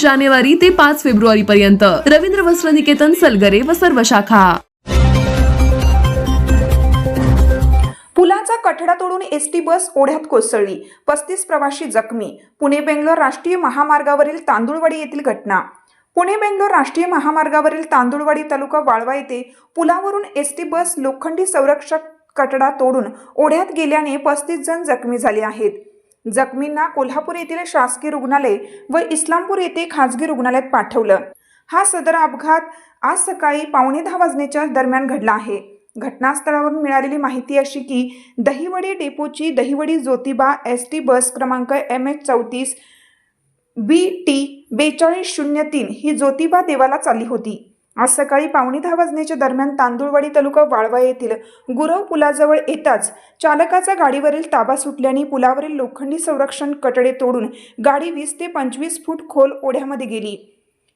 जानेवारी ते पाच फेब्रुवारी पर्यंत रवींद्र वस्त्र निकेतन सलगरे व सर्व शाखा. पुलाचा कठडा तोडून एस टी बस ओढ्यात कोसळली. पस्तीस प्रवासी जखमी. पुणे बेंगलोर राष्ट्रीय महामार्गावरील तांदुळवाडी येथील घटना. पुणे बेंगलोर राष्ट्रीय महामार्गावरील तांदुळवाडी तालुका वाळवा येथे पुलावरून एस टी बस लोखंडी संरक्षक कठडा तोडून ओढ्यात गेल्याने पस्तीस जण जखमी झाले आहेत. जखमींना कोल्हापूर येथील शासकीय रुग्णालय व इस्लामपूर येथे खाजगी रुग्णालयात पाठवलं. हा सदर अपघात आज सकाळी पावणे दहा वाजण्याच्या दरम्यान घडला आहे. घटनास्थळावरून मिळालेली माहिती अशी की Dahiwadi डेपोची Dahiwadi Jyotiba S T bus क्रमांक एम एच चौतीस बी टी बेचाळीस शून्य तीन ही ज्योतिबा देवाला चालली होती. आज सकाळी पावणे दहा वाजण्याच्या दरम्यान तांदुळवाडी तालुका वाळवा येथील गुरव पुलाजवळ येताच चालकाचा गाडीवरील ताबा सुटल्याने पुलावरील लोखंडी संरक्षण कटडे तोडून गाडी वीस ते पंचवीस फूट खोल ओढ्यामध्ये गेली.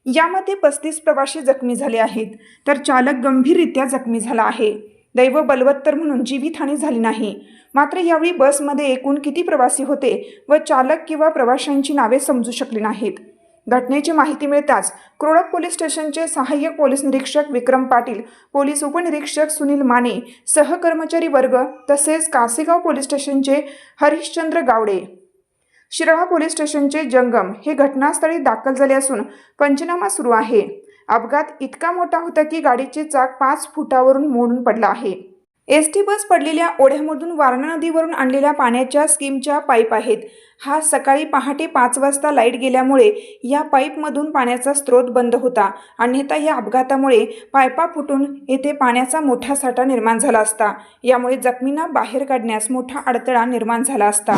यामध्ये पस्तीस प्रवासी जखमी झाले आहेत तर चालक गंभीररित्या जखमी झाला आहे. दैव बलवत्तर म्हणून जीवितहानी झाली नाही. मात्र यावेळी बसमध्ये एकूण किती प्रवासी होते व चालक किंवा प्रवाशांची नावे समजू शकली नाहीत. घटनेची माहिती मिळताच क्रोडक पोलीस स्टेशनचे सहाय्यक पोलीस निरीक्षक विक्रम पाटील पोलीस उपनिरीक्षक सुनील माने सहकर्मचारी वर्ग तसेच कासेगाव पोलीस स्टेशनचे हरिश्चंद्र गावडे. शिराळा पोलीस स्टेशनचे जंगम हे घटनास्थळी दाखल झाले असून पंचनामा सुरू आहे. अपघात इतका मोठा होता की गाडीचे चाक पाच फुटावरून मोडून पडला आहे. एस टी बस पडलेल्या ओढ्यामधून वारणा नदीवरून आणलेल्या पाण्याच्या स्कीमच्या पाईप आहेत. हा सकाळी पहाटे पाच वाजता लाइट गेल्यामुळे या पाईपमधून पाण्याचा स्रोत बंद होता. अन्यथा या अपघातामुळे पायपा फुटून येथे पाण्याचा मोठा साठा निर्माण झाला असता. यामुळे जखमींना बाहेर काढण्यास मोठा अडथळा निर्माण झाला असता.